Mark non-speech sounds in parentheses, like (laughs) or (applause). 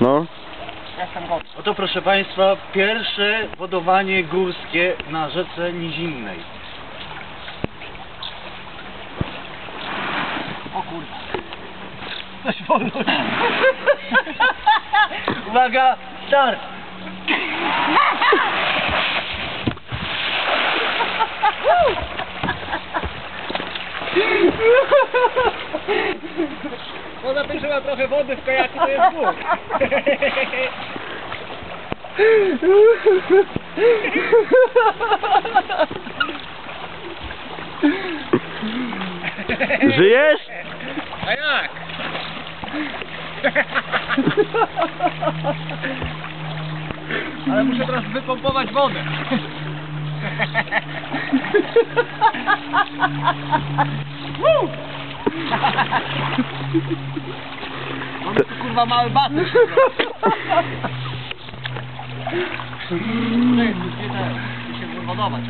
No. Jestem gotów. Oto proszę Państwa, pierwsze wodowanie górskie na rzece Nizinnej. O kurwa. Coś wolno. (laughs) Uwaga, start! (laughs) Że ma trochę wody w kajaku, to jest głód. Żyjesz? A jak? Ale muszę teraz wypompować wodę. Woo! Mamy tu kurwa mały basen. Tu się wywodować.